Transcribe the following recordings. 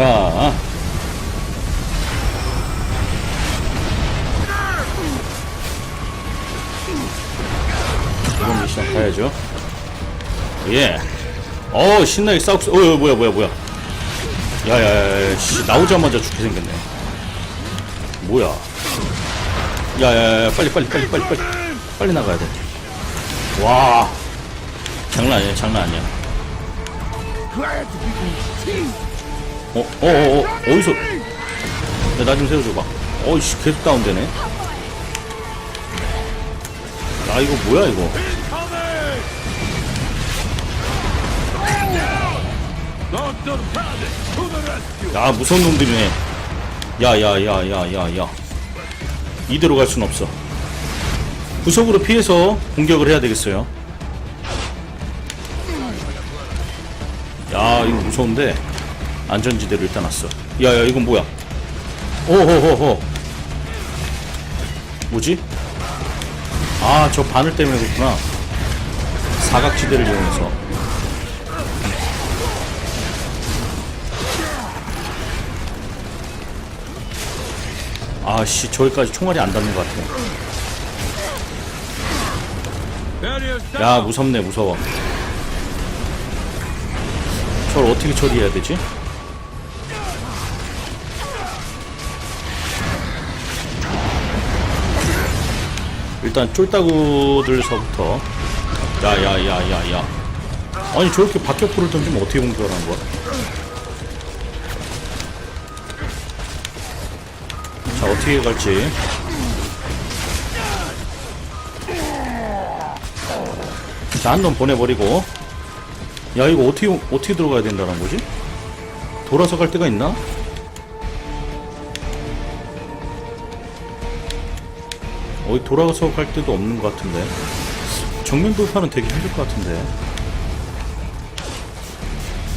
자. 이번 미션 가야죠. 예. 어 신나게 싸우고. 어 뭐야 뭐야 뭐야. 야 야 야 씨 나오자마자 죽게 생겼네. 뭐야. 야 야 야 빨리 빨리 빨리 빨리 빨리 빨리 나가야 돼. 와. 장난 아니야 장난 아니야. 어, 어, 어, 어, 어디서? 나좀 세워줘봐. 어이씨, 계속 다운되네. 아, 이거 뭐야, 이거. 야, 무서운 놈들이네. 야, 야, 야, 야, 야, 야. 이대로 갈 순 없어. 구석으로 피해서 공격을 해야 되겠어요. 야, 이거 무서운데. 안전지대로 일단 왔어. 야, 야, 이건 뭐야? 오호호호. 뭐지? 아, 저 바늘 때문에 그렇구나. 사각지대를 이용해서. 아씨, 저기까지 총알이 안 닿는 것 같아. 야, 무섭네, 무서워. 저걸 어떻게 처리해야 되지? 일단 쫄따구들서부터 야야야야야 아니 저렇게 박격포를 던지면 어떻게 공격을 하는 거야? 자 어떻게 갈지 자 한 놈 보내버리고 야 이거 어떻게 어떻게 들어가야 된다는 거지? 돌아서 갈 데가 있나? 어디 돌아서 갈 데도 없는 것 같은데. 정면 돌파는 되게 힘들 것 같은데.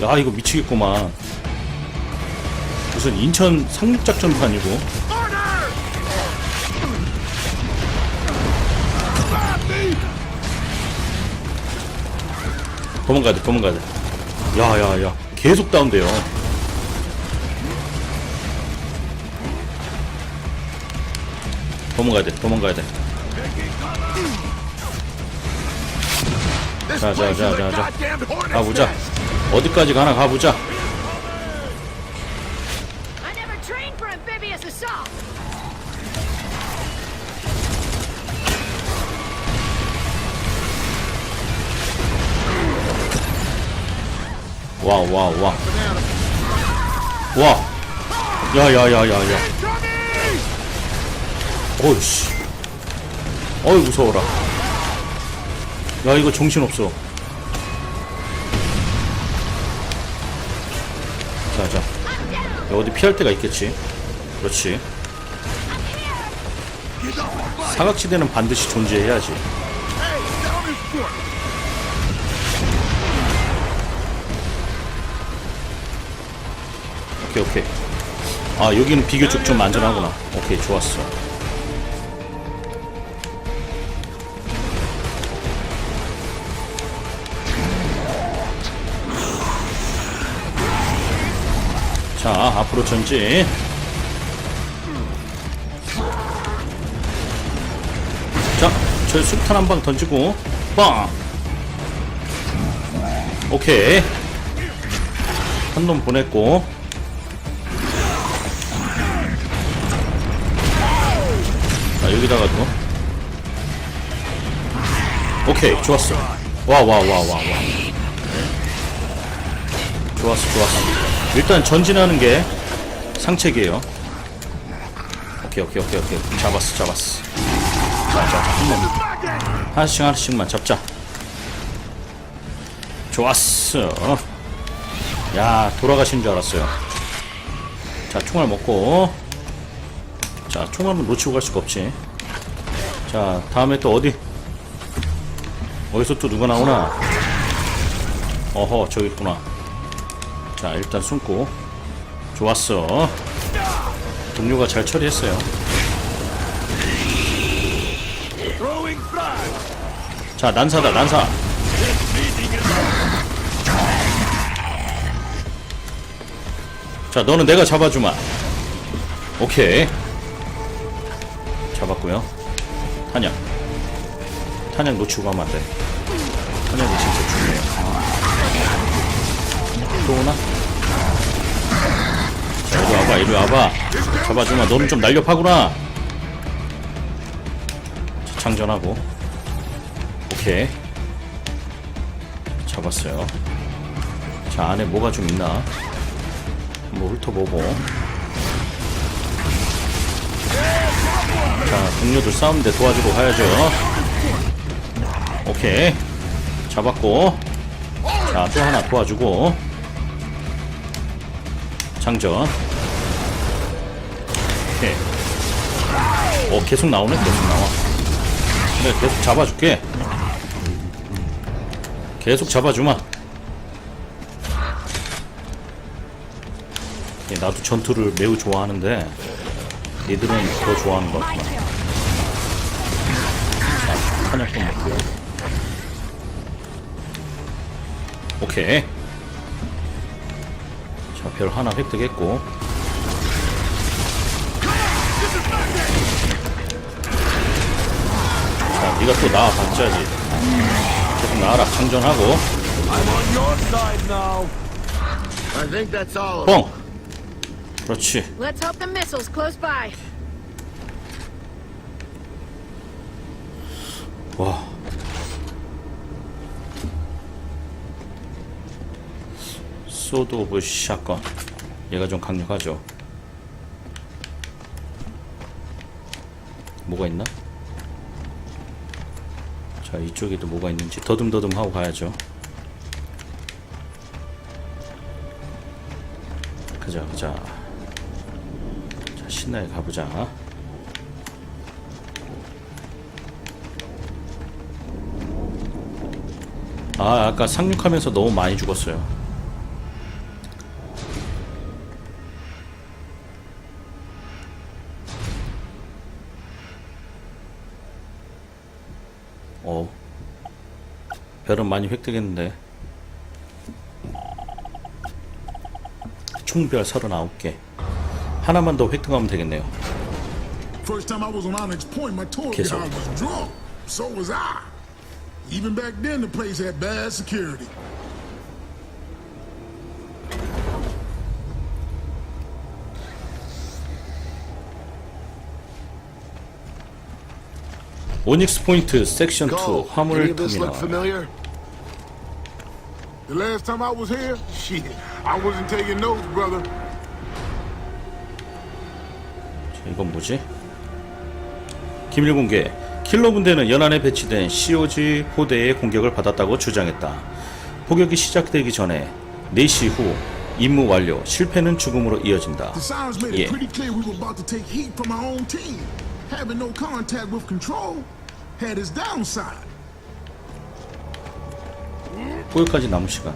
야 이거 미치겠구만. 무슨 인천 상륙작전도 아니고. 도망가야 돼 도망가야 돼. 야야야. 계속 다운돼요 도망가야 돼 도망가야 돼 자, 자, 자, 자, 자. 가보자. 어디까지 가나 가보자. I never trained for amphibious assault. 와, 와, 와. 와. 야, 야, 야, 야, 야. 어이씨. 어이, 무서워라. 야, 이거 정신없어. 자, 자. 야, 어디 피할 데가 있겠지. 그렇지. 사각지대는 반드시 존재해야지. 오케이, 오케이. 아, 여기는 비교적 좀 안전하구나. 오케이, 좋았어. 자, 앞으로 전진. 자, 저 수탄 한 방 던지고, 빵! 오케이. 한 놈 보냈고. 자, 여기다가 또. 오케이, 좋았어. 와, 와, 와, 와, 와. 좋았어, 좋았어. 일단 전진하는 게 상책이에요. 오케이, 오케이, 오케이, 오케이. 잡았어, 잡았어. 자, 자, 자, 한 번. 하나씩, 하나씩만 잡자. 좋았어. 야, 돌아가신 줄 알았어요. 자, 총알 먹고. 자, 총알은 놓치고 갈 수가 없지. 자, 다음에 또 어디? 어디서 또 누가 나오나? 어허, 저기 있구나. 자, 일단 숨고. 좋았어. 동료가 잘 처리했어요. 자, 난사다, 난사. 자, 너는 내가 잡아주마. 오케이. 잡았고요. 탄약. 탄약 놓치고 가면 안 돼. 탄약이 진짜 중요해요. 또 오나? 와봐, 이리 와봐. 잡아주마. 너는 좀 날렵하구나. 자, 장전하고. 오케이. 잡았어요. 자, 안에 뭐가 좀 있나? 한번 훑어보고. 자, 동료들 싸우는데 도와주러 가야죠. 오케이. 잡았고. 자, 또 하나 도와주고. 장전. 오케이. 어, 계속 나오네? 계속 나와. 내가 계속 잡아줄게. 계속 잡아주마. 예, 나도 전투를 매우 좋아하는데 얘들은 더 좋아하는 것 같구나. 자, 탄약도 먹고요. 오케이. 자, 별 하나 획득했고. 네가 또 나와 봤자지. 계속 나와라. 장전하고. I'm on your side now. I think that's all. 뻥! 그렇지. Let's hope the missile's close by. 와. 소드 오브 샷건. 얘가 좀 강력하죠. 뭐가 있나? 자, 이쪽에도 뭐가 있는지 더듬더듬 하고 가야죠. 가자, 가자. 자, 신나게 가보자. 아, 아까 상륙하면서 너무 많이 죽었어요. 어. 별은 많이 획득했는데. 총별 39개. 하나만 더 획득하면 되겠네요. So was I. Even back then, the place had bad security. 오닉스 포인트 섹션 2 Go. Any 화물 터미널. The last time I was here, shit, I wasn't taking notes, brother. 자, 이건 뭐지? 기밀 공개. 킬러 군대는 연안에 배치된 COG 포대의 공격을 받았다고 주장했다. 포격이 시작되기 전에 4시 후 임무 완료. 실패는 죽음으로 이어진다. The Having no contact with control had its downside. 포격까지 남은 시간.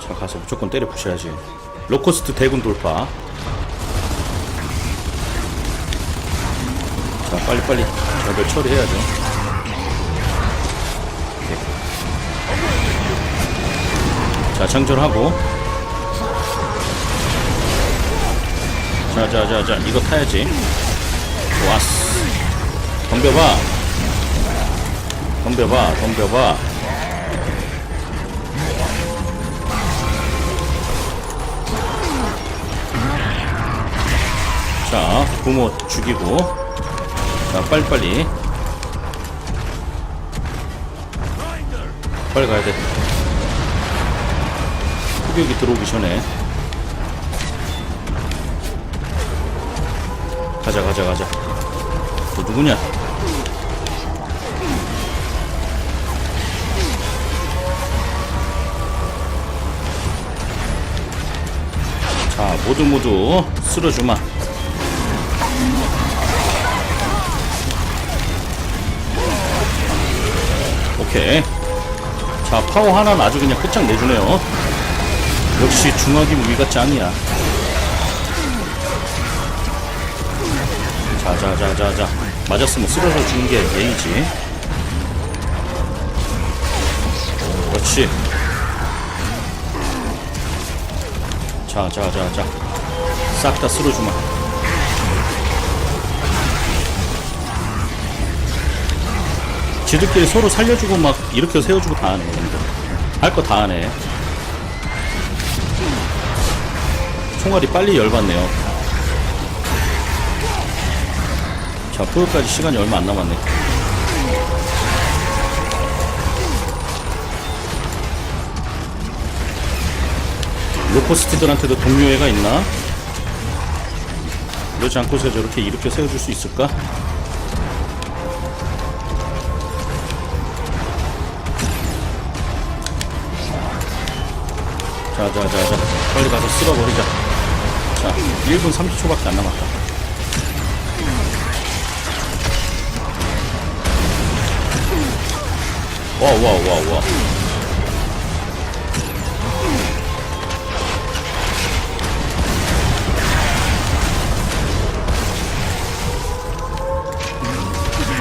자 가서 무조건 때려 부셔야지. 로코스트 대군 돌파. 자 빨리빨리 저별 처리해야죠. 자 장전하고. 자자자자 이거 타야지. 좋았어. 덤벼봐. 덤벼봐, 덤벼봐. 자, 부모 죽이고. 자, 빨리빨리. 빨리 가야 돼. 후격이 들어오기 전에. 가자, 가자, 가자. 너 누구냐? 자, 모두 모두 쓸어주마. 오케이. 자, 파워 하나는 아주 그냥 끝장내주네요. 역시 중화기 무기가 짱이야. 자, 자, 자, 자, 자. 맞았으면 쓰러져 주는 게 예의지. 그렇지. 그렇지. 자, 자, 자, 자. 싹 다 쓸어주마. 지들끼리 서로 살려주고 막 이렇게 세워주고 다 하네. 할 거 다 하네. 총알이 빨리 열받네요. 자, 그것까지 시간이 얼마 안 남았네. 로코스트들한테도 동료애가 있나? 그러지 않고서 저렇게 이렇게 세워줄 수 있을까? 자, 자, 자, 자. 빨리 가서 쓸어버리자. 자, 1분 30초밖에 안 남았다. 와, 와, 와, 와.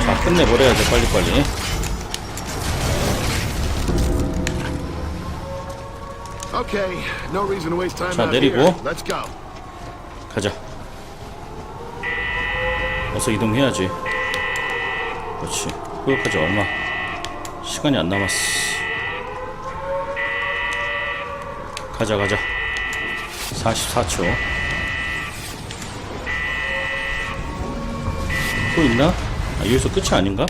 자, 끝내버려야죠, 빨리빨리. Okay, no reason to waste time 자, 내리고. here. Let's go. 가자. 어서 이동해야지. 그렇지. 그것까지 얼마? 시간이 안 남았어. 가자, 가자. 44초. 또 있나? 아, 여기서 끝이 아닌가?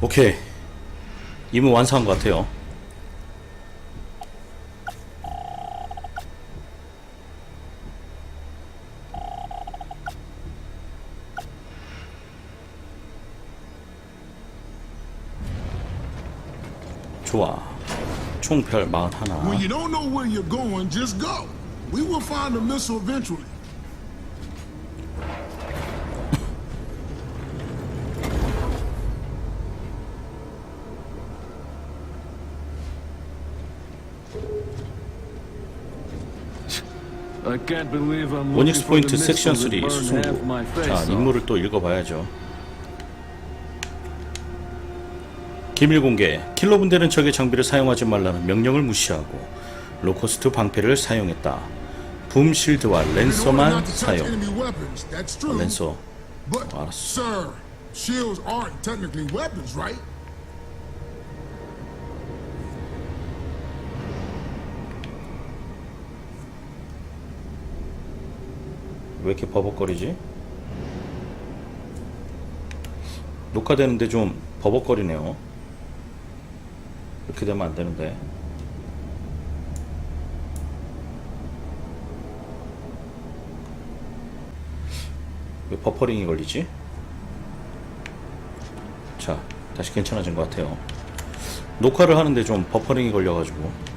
오케이. 임무 완성한 것 같아요. 좋아. 총별 41. When you don't know where you're going, just go. We will find the missile eventually. I can't believe I'm looking 모닉스 for the 포인트 섹션 missiles 3 that burn half my 수송부. face 자. 임무를 또 읽어봐야죠. 기밀 공개. 킬러 분대는 적의 장비를 사용하지 말라는 명령을 무시하고 로코스트 방패를 사용했다. 붐 실드와 In order 랜서만 사용. true. 랜서. 알았어. 왜 이렇게 버벅거리지? 녹화되는데 좀 버벅거리네요. 이렇게 되면 안 되는데. 왜 버퍼링이 걸리지? 자, 다시 괜찮아진 것 같아요. 녹화를 하는데 좀 버퍼링이 걸려가지고.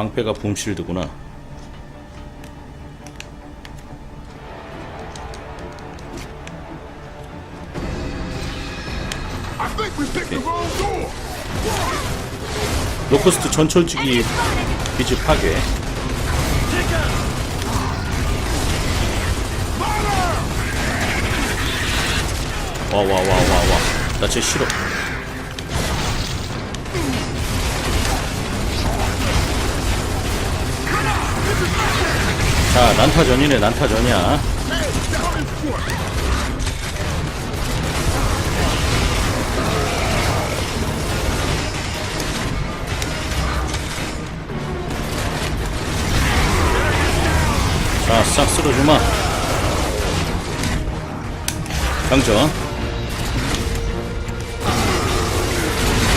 방패가 붐실드구나. Door. 로커스트 전철지기 기지 파괴. 와 와 와 와 와. 나 쟤 싫어. 자, 난타전이네, 난타전이야. 자, 싹 쓸어주마. 강전.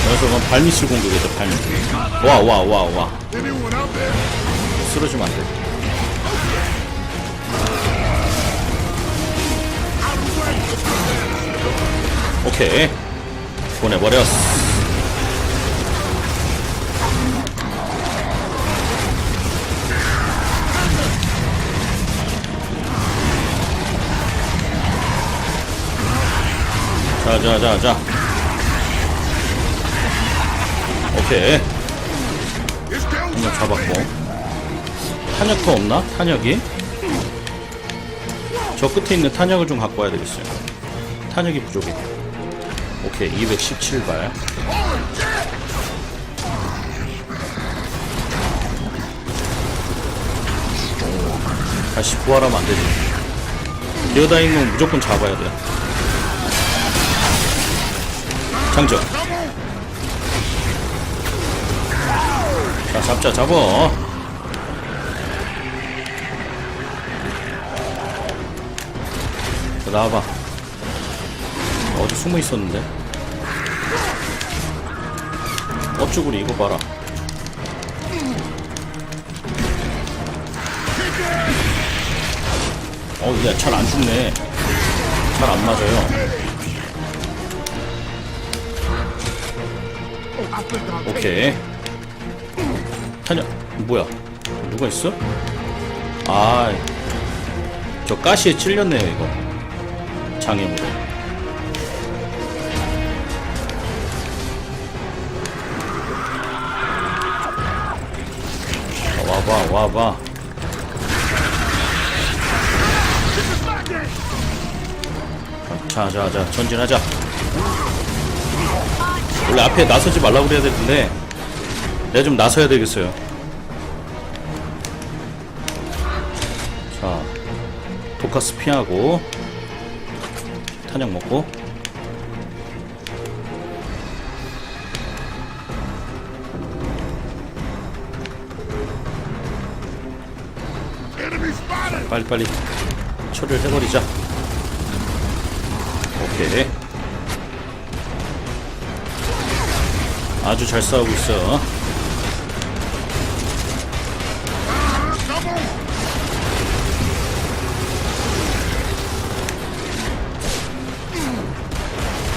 녀석은 발밑을 공격해서 발밑. 와, 와, 와, 와. 쓰러지면 안 돼. 오케이. 보내버렸어. 자, 자, 자, 자. 오케이 한명 잡았고 탄약도 없나? 탄약이? 저 끝에 있는 탄약을 좀 갖고 와야 되겠어요. 탄약이 부족해. 오케이 217발. 다시 부활하면 안되지. 건 무조건 잡아야 돼. 장전. 자 잡자 잡어 나와봐. 어디 숨어 있었는데? 어쭈구리 이거 봐라. 어야 잘 안 죽네. 잘 안 맞아요. 오케이. 탄약 뭐야? 누가 있어? 아저 가시에 찔렸네요 이거 장애물에. 어, 와봐 와봐. 자자자 전진하자. 원래 앞에 나서지 말라고 그래야 되는데 내가 좀 나서야 되겠어요. 자 도카스 피하고 탄약 먹고! 빨리빨리 처리를 해버리자. 오케이. 아주 잘 싸우고 있어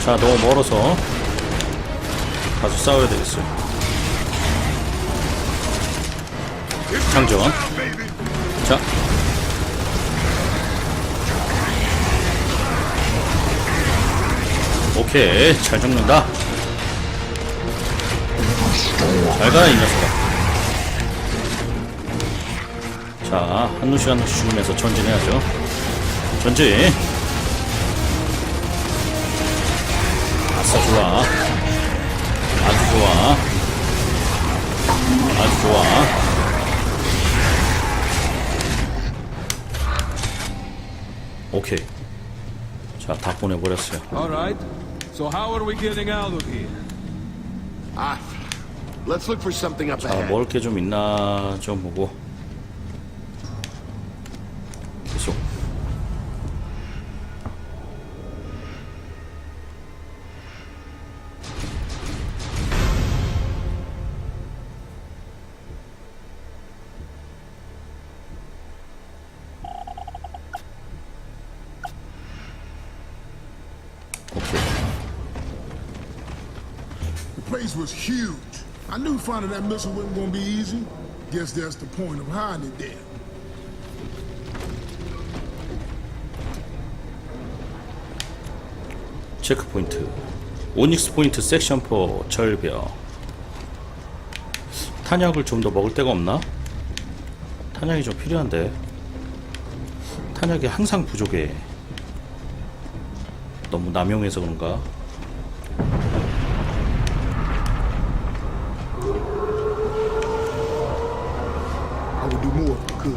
자 너무 멀어서 가서 싸워야 되겠어요. 장전! 자. 오케이 잘 죽는다. 잘가 이 녀석아. 자 한누씩 한누씩 죽으면서 전진해야죠. 전진 아싸 좋아 아주 좋아 아주 좋아 오케이 자다 보내버렸어요 All right. So how are we getting out of here? Ah, let's look for something up 자 ahead. 먹을 게 좀 있나 좀 보고 was huge. I knew finding that missile wasn't gonna be easy. Guess that's the point of hiding it there. 체크포인트 오닉스 포인트 섹션 4 절벽 탄약을 좀 더 먹을 데가 없나? 탄약이 좀 필요한데 탄약이 항상 부족해 너무 남용해서 그런가?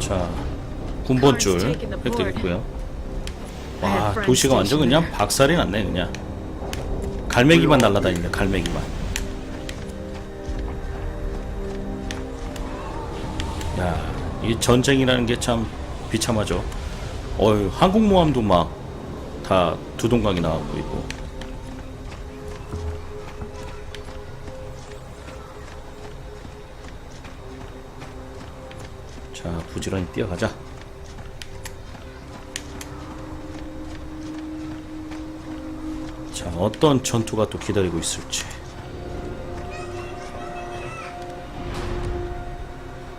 자 군번줄 획득했고요. 와 도시가 완전 그냥 박살이 났네 그냥. 갈매기만 날라다니네 갈매기만. 야이 전쟁이라는 게 참 비참하죠. 어휴 항공모함도 막 다 두동강이 나오고 있고 부지런히 뛰어가자 자 어떤 전투가 또 기다리고 있을지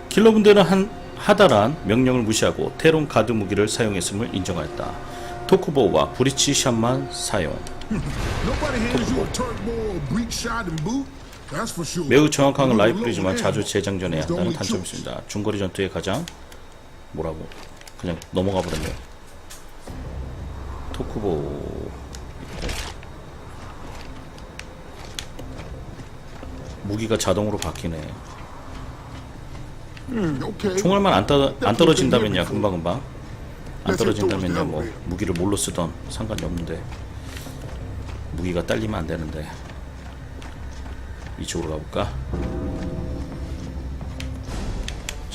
킬러분들은 한 하다란 명령을 무시하고 테론 가드 무기를 사용했음을 인정하였다. 토쿠보와 브리치 샷만 사용. 매우 정확한 라이플이지만 자주. 재장전해야 한다는 단점이. 있습니다. 중거리 전투에 가장 뭐라고 그냥 넘어가 버렸네요. 토크보 있고 무기가 자동으로 바뀌네. Okay. 총알만 안, 따, 안 떨어진다면야 금방 금방 안 떨어진다면야 뭐 무기를 뭘로 쓰던 상관이 없는데 무기가 딸리면 안 되는데 이쪽으로 가볼까?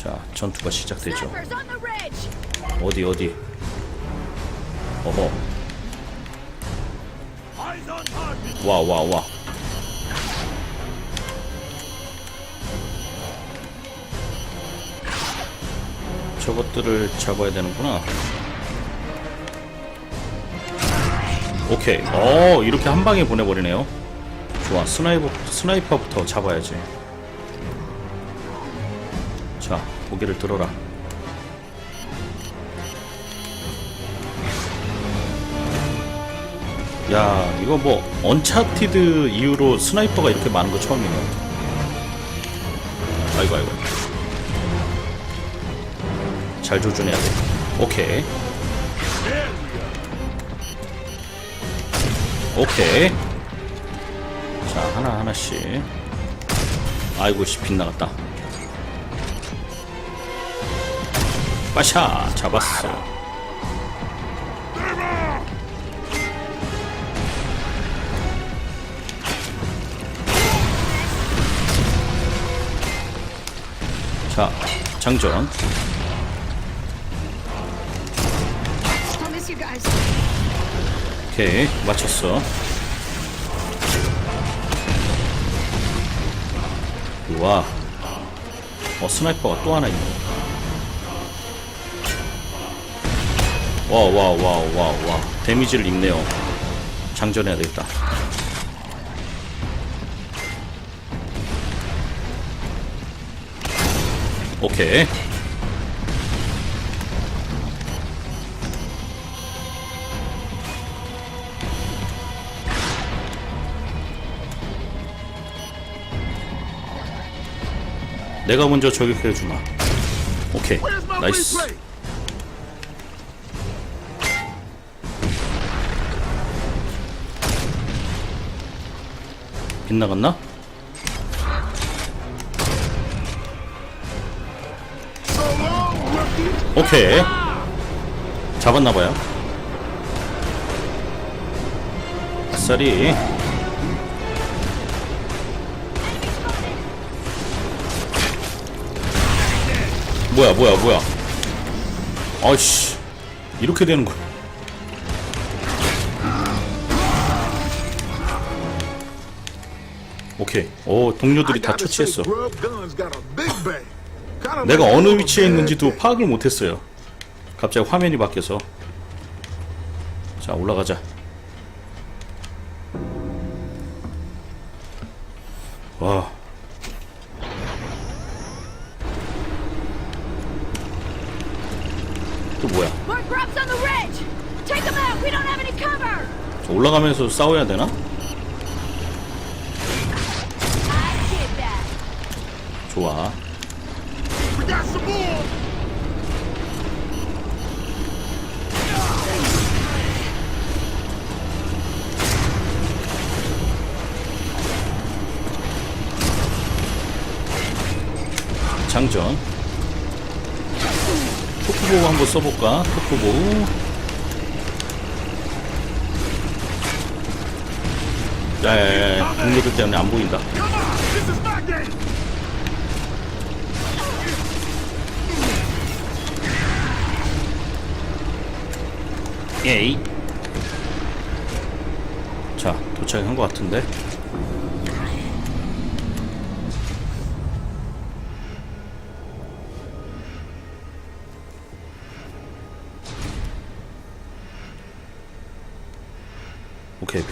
자 전투가 시작되죠. 어디 어디? 어허. 와 와 와. 저것들을 잡아야 되는구나. 오케이. 어 이렇게 한 방에 보내버리네요. 좋아. 스나이퍼 스나이퍼부터 잡아야지. 고개를 들어라. 야 이거 뭐 언차티드 이후로 스나이퍼가 이렇게 많은 거 처음이네. 아이고 아이고. 잘 조준해야 돼. 오케이. 오케이. 자 하나 하나씩. 아이고 씨 빗나갔다 빠샤 잡았어. 자 장전. 오케이 맞췄어. 우와. 어 스나이퍼가 또 하나 있네 와와와와와. 데미지를 입네요. 장전해야 되겠다. 오케이. 내가 먼저 저격해 주마. 오케이. 나이스 빗나갔나? 오케이. 잡았나봐요. 아싸리. 뭐야 뭐야 뭐야. 아이씨. 이렇게 되는 거야 오케이 오 동료들이 다 처치했어 내가 어느 위치에 있는지도. 파악을 못했어요. 갑자기 화면이 바뀌어서. 자, 올라가자. 와. 또 뭐야? 올라가면서 싸워야 되나? 써볼까? 토크보. 야야야, 동료들 때문에 안 보인다. 에이. 자, 도착한 것 같은데.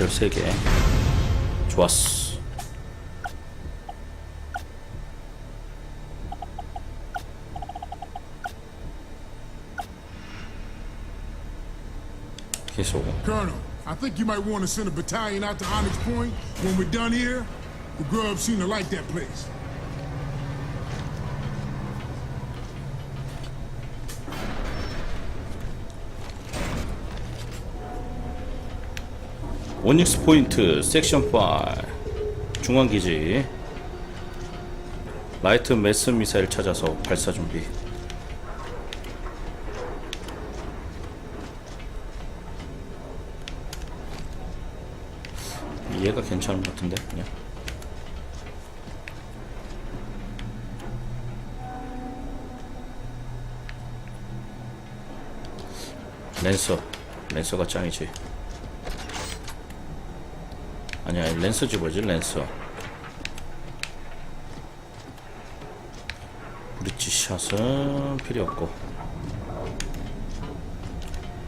별 3개. 좋았어. 계속. Colonel, I think you might want to send a battalion out to Onyx Point when we're done here. The grub seem to like that place. 오닉스 포인트 섹션 5 중앙기지. 라이트 매스 미사일 찾아서 발사 준비. 얘가 괜찮은 것 같은데 그냥. 랜서. 랜서가 짱이지 아니야 랜서지 뭐지 랜서. 브리치 샷은 필요 없고.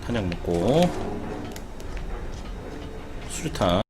탄약 먹고. 수류탄